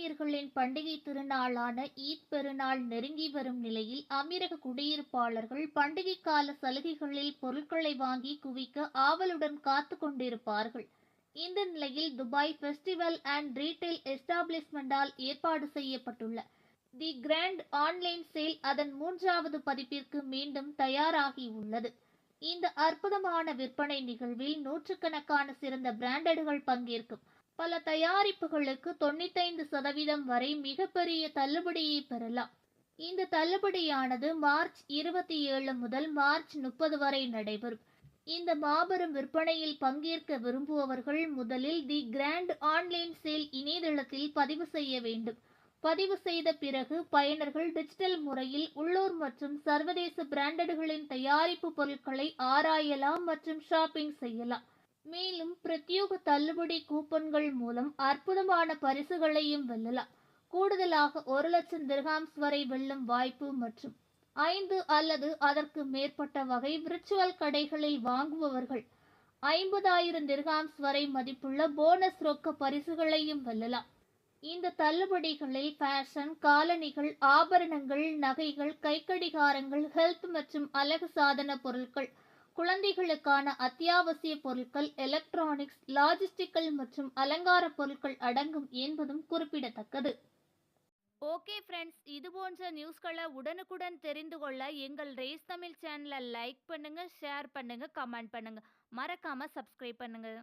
இஸ்லாமியர்களின் பண்டிகை திருநாளான ஈத் பெருநாள் நெருங்கி வரும் நிலையில் அமீரக குடியிருப்பாளர்கள் பண்டிகை கால சலுகைகளில் பொருட்களை வாங்கி குவிக்க ஆவலுடன் காத்து கொண்டிருப்பார்கள். இந்த நிலையில் துபாய் ஃபெஸ்டிவல் அண்ட் ரீட்டைல் எஸ்டாப்ளிஷ்மெண்டால் ஏற்பாடு செய்யப்பட்டுள்ள. தி கிராண்ட் ஆன்லைன் சேல் அதன் மூன்றாவது பதிப்பிற்கு மீண்டும் தயாராகி உள்ளது. இந்த அற்புதமான விற்பனை நிகழ்வில் நூற்றுக்கணக்கான சிறந்த பிராண்டடுகள் பங்கேற்கும். பல தயாரிப்புகளுக்கு தொண்ணூத்தைந்து சதவீதம் வரை மிகப்பெரிய தள்ளுபடியை பெறலாம். இந்த தள்ளுபடியானது மார்ச் இருபத்தி ஏழு முதல் மார்ச் முப்பது வரை நடைபெறும். இந்த மாபெரும் விற்பனையில் பங்கேற்க விரும்புபவர்கள் முதலில் தி கிராண்ட் ஆன்லைன் சேல் இணையதளத்தில் பதிவு செய்ய வேண்டும். பதிவு செய்த பிறகு பயனர்கள் டிஜிட்டல் முறையில் உள்ளூர் மற்றும் சர்வதேச பிராண்டடுகளின் தயாரிப்பு பொருட்களை ஆராயலாம் மற்றும் ஷாப்பிங் செய்யலாம். மேலும் பிரத்யோக தள்ளுபடி கூப்பன்கள் மூலம் அற்புதமான பரிசுகளையும் வெல்லலாம். கூடுதலாக ஒரு லட்சம் திர்காம்ஸ் வரை வெல்லும் வாய்ப்பு மற்றும் ஐந்து அல்லது அதற்கு மேற்பட்ட வகை விர்ச்சுவல் கடைகளில் வாங்குபவர்கள் ஐம்பதாயிரம் திர்காம்ஸ் வரை மதிப்புள்ள போனஸ் ரொக்க பரிசுகளையும் வெல்லலாம். இந்த தள்ளுபடிகளில் ஃபேஷன் காலணிகள் ஆபரணங்கள் நகைகள் கைக்கடிகாரங்கள் ஹெல்த் மற்றும் அழகு சாதன பொருட்கள் குழந்தைகளுக்கான அத்தியாவசிய பொருட்கள் எலக்ட்ரானிக்ஸ் லாஜிஸ்டிக்கல் மற்றும் அலங்கார பொருட்கள் அடங்கும் என்பதும் குறிப்பிடத்தக்கது. ஓகே ஃப்ரெண்ட்ஸ் இது போன்ற நியூஸ்களை உடனுக்குடன் தெரிந்து கொள்ள எங்கள் ரேஸ் தமிழ் சேனலை லைக் பண்ணுங்கள் ஷேர் பண்ணுங்கள் கமெண்ட் பண்ணுங்கள் மறக்காமல் சப்ஸ்கிரைப் பண்ணுங்கள்